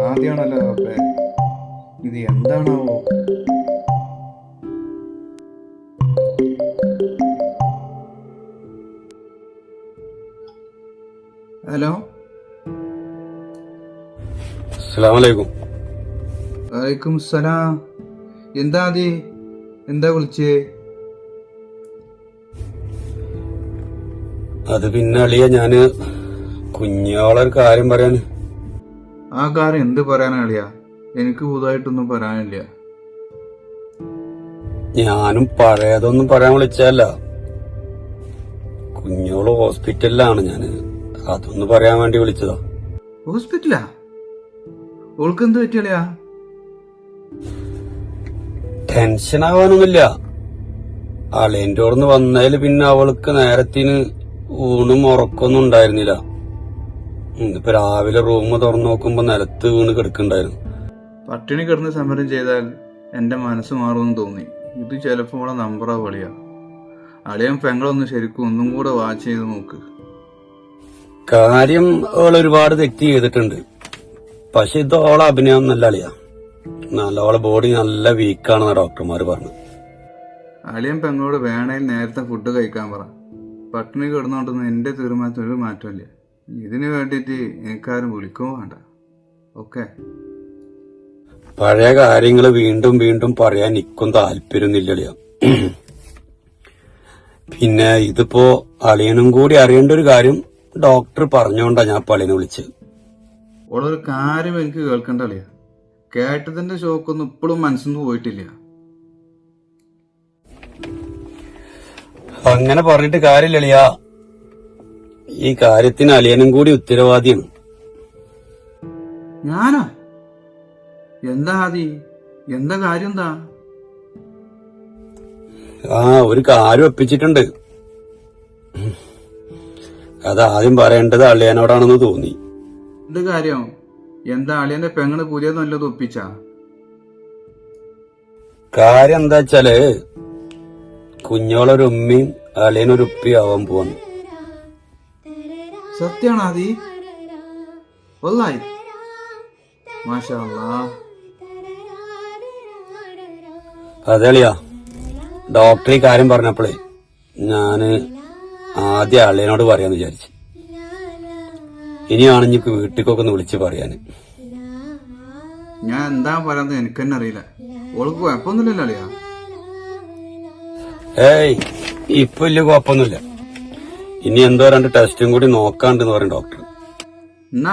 ആദ്യമാണല്ലോ ഇത് എന്താണാവോ? ഹലോ? അസ്സലാമലൈക്കും. വലൈക്കും സലാം. എന്താ അതി എന്താ വിളിച്ചേ? അത് പിന്നെ അളിയ ഞാൻ കുഞ്ഞോളൊരു കാര്യം പറയാൻ ആ കാര്യം എന്ത് പറയാനാളിയാ? എനിക്ക് പുതുതായിട്ടൊന്നും പറയാനില്ല. ഞാനും പഴയതൊന്നും പറയാൻ വിളിച്ചല്ല കുഞ്ഞോൾ ഹോസ്പിറ്റലിലാണ് ഞാൻ. അതൊന്ന് പറയാൻ വേണ്ടി വിളിച്ചതാ. ഹോസ്പിറ്റലാ? ഓൾക്ക് എന്ത് പറ്റിയാളിയാ? ടെൻഷൻ ആവാനൊന്നുമില്ല അളിയന്റെ ഓർന്ന് വന്നതിൽ പിന്നെ അവൾക്ക് നേരത്തിന് ഊണും ഉറക്കൊന്നും ഉണ്ടായിരുന്നില്ല. ഇന്നിപ്പോ രാവിലെ റൂം തുറന്നു നോക്കുമ്പോ നിലത്ത് വീണ് കിടക്കുന്നുണ്ടായിരുന്നു പട്ടിണി കിടന്ന് സമരം ചെയ്താൽ എന്റെ മനസ്സ് മാറുമെന്ന് തോന്നി. ഇത് ചിലപ്പോൾ ഇവിടെ നമ്പറാ വളിയാ അളിയൻ പെങ്ങളൊന്ന് ശരിക്കും ഒന്നും കൂടെ വാച്ച് ചെയ്ത് നോക്ക്. കാര്യം അവൾ ഒരുപാട് തെറ്റ് ചെയ്തിട്ടുണ്ട്. പക്ഷെ ഇത് ഓളെ അഭിനയം നല്ല അളിയാ. നല്ല ഓളെ ബോഡി നല്ല വീക്കാണെന്ന് ഡോക്ടർമാർ പറഞ്ഞു അളിയൻ പെങ്ങളോട് വേണേൽ നേരത്തെ ഫുഡ് കഴിക്കാൻ പറ. പട്ടിണി കിടന്നോണ്ടൊന്നും എന്റെ തീരുമാനത്തിൽ ഒരു മാറ്റമില്ല. ഇതിന് വേണ്ടിയിട്ട് എനിക്കാരും വിളിക്കുകയും വേണ്ട. ഓക്കെ. പഴയ കാര്യങ്ങൾ വീണ്ടും വീണ്ടും പറയാൻ ഇക്കും താല്പര്യമൊന്നുമില്ല പിന്നെ ഇതിപ്പോ അളിയനും കൂടി അറിയേണ്ട ഒരു കാര്യം ഡോക്ടർ പറഞ്ഞോണ്ടാ ഞാൻ പളിനെ വിളിച്ച് ഉള്ളൊരു കാര്യം എനിക്ക് കേൾക്കണ്ട അളിയ കേട്ടതിന്റെ ഷോക്കൊന്നും ഇപ്പോഴും മനസ്സിന്ന് പോയിട്ടില്ല. അങ്ങനെ പറഞ്ഞിട്ട് കാര്യമില്ല അളിയ ഈ കാര്യത്തിന് അലിയനും കൂടി ഉത്തരവാദിയാണ്. ഞാനാ? എന്താ ആദി? എന്താ കാര്യം എന്താ? ആ ഒരു കാര്യം ഒപ്പിച്ചിട്ടുണ്ട്. അത് ആദ്യം പറയേണ്ടത് അളിയനോടാണെന്ന് തോന്നി. എന്ത് കാര്യം? എന്താ അളിയന്റെ പെങ്ങൾ പുതിയ നല്ലത് ഒപ്പിച്ച? കാര്യം എന്താ വെച്ചാൽ കുഞ്ഞോളൊരു ഉമ്മയും അളിയനൊരു ഉപ്പിയാവാൻ ആവാൻ സത്യാണോ ആദി? വല്ലായി. മാഷാ ഡോക്ടർ ഈ കാര്യം പറഞ്ഞപ്പോഴേ ഞാൻ ആദ്യം അളിയനോട് പറയാന്ന് വിചാരിച്ചു. ഇനിയാണ് എനിക്ക് വീട്ടിലേക്കൊക്കെ ഒന്ന് വിളിച്ച് പറയാന്. ഞാൻ എന്താ പറയുന്നത് എനിക്ക് തന്നെ അറിയില്ല. ഓൾക്ക് കുഴപ്പമൊന്നുമില്ലല്ലോ അളിയാ. ഏയ് ഇപ്പൊ വലിയ കുഴപ്പമൊന്നുമില്ല. ഇനി എന്തോ രണ്ട് ടെസ്റ്റും കൂടി നോക്കാണ്ടെന്ന് പറയും ഡോക്ടർ. എന്നാ